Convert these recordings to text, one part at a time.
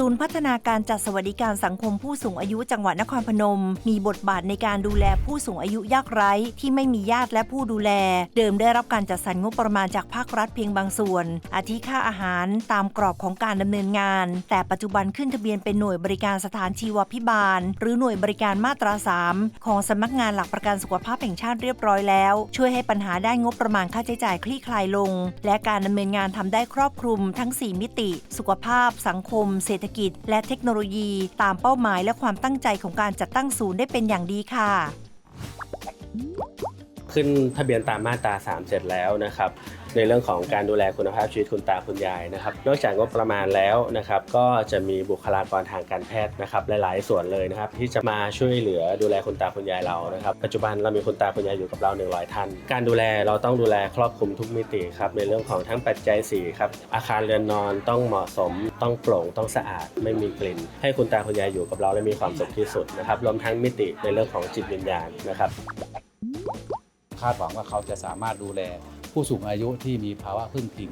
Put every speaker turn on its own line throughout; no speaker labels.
ศูนย์พัฒนาการจัดสวัสดิการสังคมผู้สูงอายุจังหวัดนครพนม มีบทบาทในการดูแลผู้สูงอายุยากไร้ที่ไม่มีญาติและผู้ดูแล เดิมได้รับการจัดสรรงบประมาณจากภาครัฐเพียงบางส่วน อาทิค่าอาหารตามกรอบของการดำเนินงาน แต่ปัจจุบันขึ้นทะเบียนเป็นหน่วยบริการสถานชีวพิบาล หรือหน่วยบริการมาตรา 3 ของสำนักงานหลักประกันสุขภาพแห่งชาติเรียบร้อยแล้ว ช่วยให้ปัญหาด้านงบประมาณค่าใช้จ่ายคลี่คลายลง และการดำเนินงานทำได้ครอบคลุมทั้ง 4 มิติ สุขภาพ สังคม เศรษฐกิจ และเทคโนโลยี ตามเป้าหมายและความตั้งใจของการจัดตั้งศูนย์ได้เป็นอย่างดีค่ะ
ขึ้นทะเบียนตามมาตรา3เสร็จแล้วนะครับในเรื่องของการดูแลคุณภาพชีวิตคุณตาคุณยายนะครับ นอกจากงบประมาณแล้วนะครับ ก็จะมีบุคลากรทางการแพทย์นะครับ หลายๆ ส่วนเลยนะครับ ที่จะมาช่วยเหลือดูแลคุณตาคุณยายเรานะครับ ปัจจุบันเรามีคุณตาคุณยายอยู่กับเรา 100 ท่าน การดูแลเราต้องดูแลครอบคลุมทุกมิติครับในเรื่องของทั้งปัจจัยสี่ครับอาคารเรือนนอนต้องเหมาะสม ต้องโปร่งต้องสะอาดไม่มีกลิ่น ให้คุณตาคุณยายอยู่กับเราและมีความสุขที่สุดนะครับรวมทั้งมิติในเรื่องของจิตวิญญาณนะครับ
คาดหวังว่าเขาจะสามารถดูแลผู้สูงอายุที่มีภาวะพึ่งพิง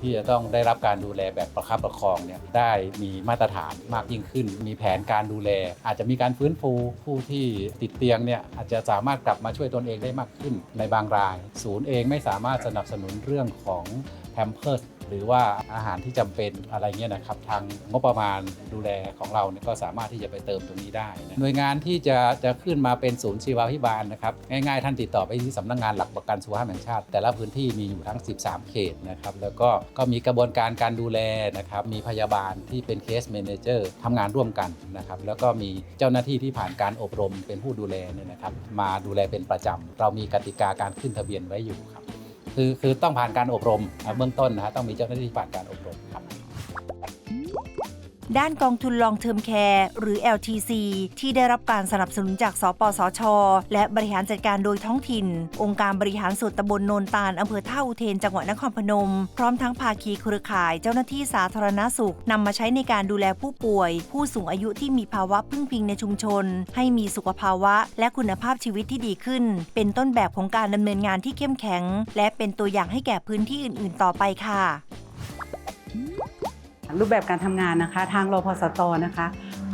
ที่จะต้องได้รับการดูแลแบบประคับประคองเนี่ยได้มีมาตรฐานมากยิ่งขึ้น มีแผนการดูแล อาจจะมีการฟื้นฟูผู้ที่ติดเตียงเนี่ยอาจจะสามารถกลับมาช่วยตนเองได้มากขึ้นในบางราย ศูนย์เองไม่สามารถสนับสนุนเรื่องของแพมเพิร์ส หรือว่าอาหารที่จำเป็นอะไรเงี้ยนะครับทางงบประมาณดูแลของเราเนี่ยก็สามารถที่จะไปเติมตรงนี้ได้นะหน่วยงานที่จะจะขึ้นมาเป็นศูนย์ชีวาพิบาลนะครับง่ายๆ ท่านติดต่อไปที่สำนักงานหลักประกันสุขภาพแห่งชาติ แต่ละพื้นที่มีอยู่ทั้ง 13 เขตนะครับแล้วก็ก็มีกระบวนการการดูแลนะครับมีพยาบาลที่เป็นเคสเมนเจอร์ทำงานร่วมกันนะครับแล้วก็มีเจ้าหน้าที่ที่ผ่านการอบรมเป็นผู้ดูแลเนี่ยนะครับมาดูแลเป็นประจำเรามีกติกาการขึ้นทะเบียนไว้อยู่ครับ คือคือต้องผ่านการอบรมอะเบื้องต้นนะฮะต้องมีเจ้าหน้าที่ผ่านการอบรม
ด้านกองทุน Long Term Care หรือ LTC ที่ได้รับการสนับสนุนจาก สปสช และบริหารจัดการโดยท้องถิ่น องค์การบริหารส่วนตำบลโนนตาลอำเภอท่าอุเทนจังหวัดนครพนม พร้อมทั้งภาคีเครือข่ายเจ้าหน้าที่สาธารณสุขนำมาใช้ในการดูแลผู้ป่วย ผู้สูงอายุที่มีภาวะพึ่งพิงในชุมชน ให้มีสุขภาวะ และคุณภาพชีวิตที่ดีขึ้น เป็นต้นแบบของการดำเนินงานที่เข้มแข็ง และเป็นตัวอย่างให้แก่พื้นที่อื่น ๆ ต่อไปค่ะ
รูปแบบการทำงานนะคะ ทางรพสตนะคะ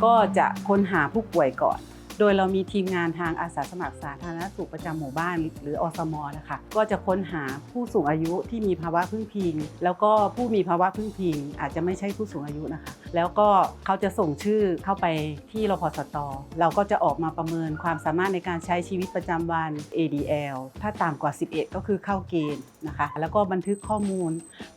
ก็จะค้นหาผู้ป่วยก่อน โดยเรามีทีมงานทางอาสาสมัครสาธารณสุขประจำหมู่บ้าน หรืออสมนะคะ ก็จะค้นหาผู้สูงอายุที่มีภาวะพึ่งพิง แล้วก็ผู้มีภาวะพึ่งพิง อาจจะไม่ใช่ผู้สูงอายุนะคะ แล้วก็เขาจะส่งชื่อเข้าไปที่รพสต เราก็จะออกมาประเมินความสามารถในการใช้ชีวิตประจำวัน ADL ถ้าต่ำกว่า 11 ก็คือเข้าเกณฑ์ นะคะ แล้วก็บันทึกข้อมูล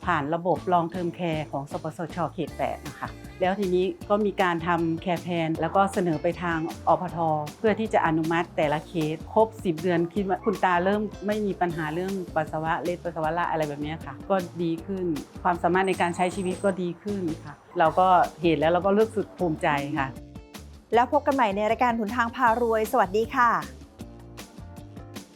ผ่านระบบ Long Term Care ของสปสชเขต8นะคะ แล้วทีนี้ก็มีการทำแคร์แพนแล้วก็เสนอไปทางอพท เพื่อที่จะอนุมัติแต่ละเคสครบ 10 เดือนคิดว่าคุณตาเริ่มไม่มีปัญหาเรื่องปัสสาวะเล็ดปัสสาวะละอะไรแบบนี้ค่ะ ก็ดีขึ้นความสามารถในการใช้ชีวิตก็ดีขึ้นค่ะ เราก็เห็นแล้วเราก็รู้สึกภูมิใจค่ะ
แล้วพบกันใหม่ในรายการหุนทางพารวย สวัสดีค่ะ